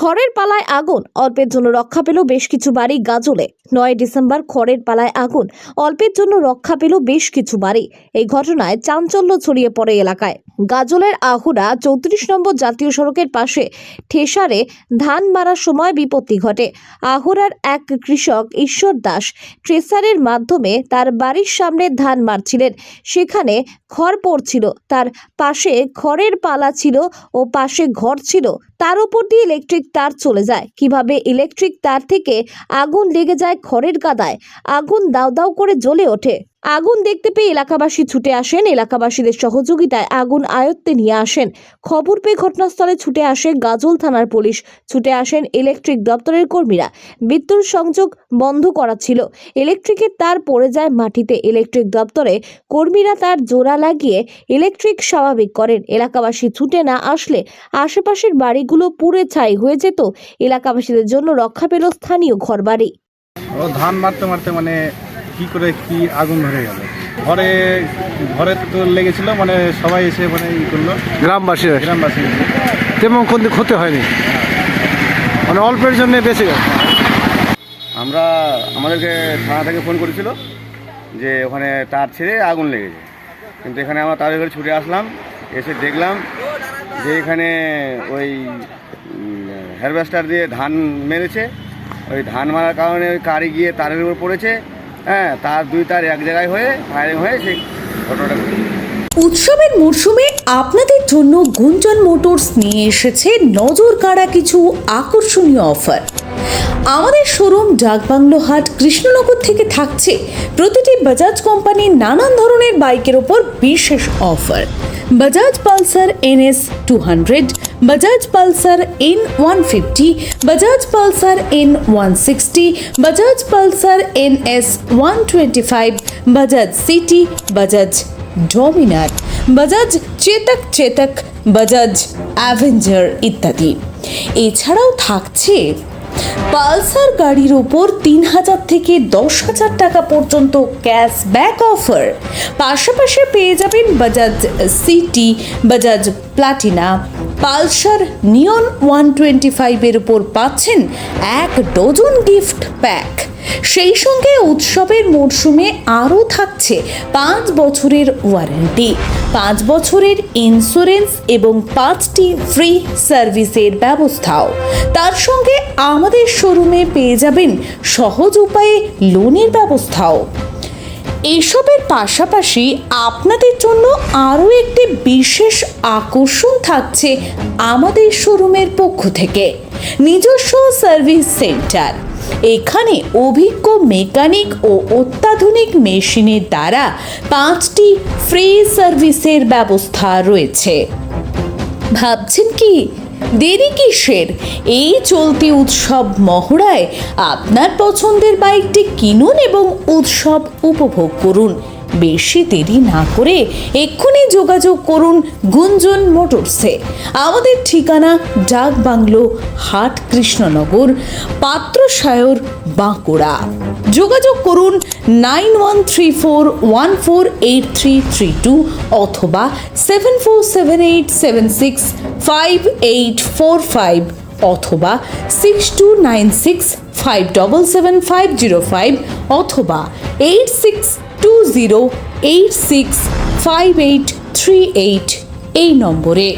খড়ের পালায় আগুন। অল্পের জন্য রক্ষা পেল বেশ কিছু বাড়ি গাজলে। নয় ডিসেম্বর খড়ের পালায় আগুন। অল্পের জন্য রক্ষা পেল বেশ কিছু বাড়ি। এই ঘটনায় চাঞ্চল্য ছড়িয়ে পড়ে এলাকায়। গাজলের আহুরা চৌত্রিশ নম্বর জাতীয় সড়কের পাশে ঠেসারে ধান মারার সময় বিপত্তি ঘটে। আহুরার এক কৃষক ঈশ্বর দাস ট্রেসারের মাধ্যমে তার বাড়ির সামনে ধান মারছিলেন। সেখানে খড় পড়ছিল, তার পাশে খড়ের পালা ছিল ও পাশে ঘর ছিল। তার উপর দিয়ে ইলেকট্রিক তার চলে যায়। কীভাবে ইলেকট্রিক তার থেকে আগুন লেগে যায় খড়ের কাদায় আগুন দাউ দাউ করে জ্বলে ওঠে। আগুন দেখতে পেয়ে এলাকাবাসী ছুটে আসেন। এলাকাবাসীদের সহযোগিতায় আগুন আয়ত্তে নিয়ে আসেন। খবর পেয়ে ঘটনাস্থলে ছুটে আসে গাজল থানার পুলিশ। ছুটে আসেন ইলেকট্রিক দপ্তরের কর্মীরা। বিদ্যুৎ সংযোগ বন্ধ করা ছিল। ইলেকট্রিকের তার পড়ে যায় মাটিতে। ইলেকট্রিক দপ্তরে কর্মীরা তার জোড়া লাগিয়ে ইলেকট্রিক স্বাভাবিক করেন। এলাকাবাসী ছুটে না আসলে আশেপাশের বাড়িগুলো পুড়ে ছাই হয়ে যেত। এলাকাবাসীদের জন্য রক্ষা পেল স্থানীয় ঘরবাড়ি। ধান মারতে মারতে মানে কি করে কি আগুন ধরে গেল? ঘরে ঘরে তো লেগেছিল মানে সবাই এসে মানে ই করল। গ্রামবাসী গ্রামবাসী। তেমন কোনো ক্ষতি হয়নি? মানে অল্পের জন্য বেঁচে গেছে আমরা আমাদেরকে থানা থেকে ফোন করেছিল যে ওখানে তার ছেড়ে আগুন লেগেছে। কিন্তু এখানে আমরা তাদের ঘরে ছুটে আসলাম এসে দেখলাম যে এখানে ওই হ্যারভেস্টার দিয়ে ধান মেরেছে। ওই ধান মারার কারণে ওই কারি গিয়ে তারের উপর পড়েছে। হ্যাঁ তার দুই তার এক জায়গায় হয়ে ফায়ারিং হয়ে সেই ঘটনাটা উৎসবের মরশুমে আপনাদের জন্য গুঞ্জন মোটরস নিয়ে এসেছে নজর কাড়া কিছু আকর্ষণীয় অফার। আমাদের শোরুম ডাকবাংলো হাট কৃষ্ণনগর থেকে থাকছে। প্রতিটি বাজাজ কোম্পানির নানান ধরনের বাইকের ওপর বিশেষ offer. Bajaj Pulsar NS two hundred Bajaj Pulsar N one fifty Bajaj Pulsar N one sixty Bajaj Pulsar N S one twenty five Bajaj CT Bajaj Dominar Bajaj Chetak Chetak Bajaj Avenger ইত্যাদি। এছাড়াও থাকছে Pulsar গাড়ির ওপর তিন হাজার থেকে দশ হাজার টাকা পর্যন্ত ক্যাশব্যাক অফার পাশাপাশি পেয়ে যাবেন Bajaj CT Bajaj Platina, Pulsar neon one twenty ফাইভের উপর পাচ্ছেন এক ডজন গিফট প্যাক। সেই সঙ্গে উৎসবের মরশুমে আরও থাকছে পাঁচ বছরের ওয়ারেন্টি। পাঁচ বছরের ইন্স্যুরেন্স এবং পাঁচটি ফ্রি সার্ভিসের ব্যবস্থাও। তার সঙ্গে আমাদের শোরুমে পেয়ে যাবেন সহজ উপায়ে লোনের ব্যবস্থাও। এসবের পাশাপাশি আপনাদের জন্য আরও একটি বিশেষ আকর্ষণ থাকছে আমাদের শোরুমের পক্ষ থেকে। নিজস্ব সার্ভিস সেন্টার। এখানে অভিজ্ঞ মেকানিক ও অত্যাধুনিক মেশিনের দ্বারা পাঁচটি ফ্রি সার্ভিসের ব্যবস্থা রয়েছে। ভাবছেন কি? দেরি কিসের? এই চলতি উৎসব মহড়ায় আপনার পছন্দের বাইকটি কিনুন এবং উৎসব উপভোগ করুন। বেশি দেরি না করে এক্ষুনি যোগাযোগ করুন গুঞ্জন মোটরসে আমাদের ঠিকানা ডাক বাংলো, হাট কৃষ্ণনগর, পাত্রসায়র, বাঁকুড়া। যোগাযোগ করুন nine one three four one four eight three three two অথবা seven four seven eight seven six five eight four five অথবা six two nine six five double seven five zero five অথবা eight six zero eight six five eight three eight এই নম্বরে।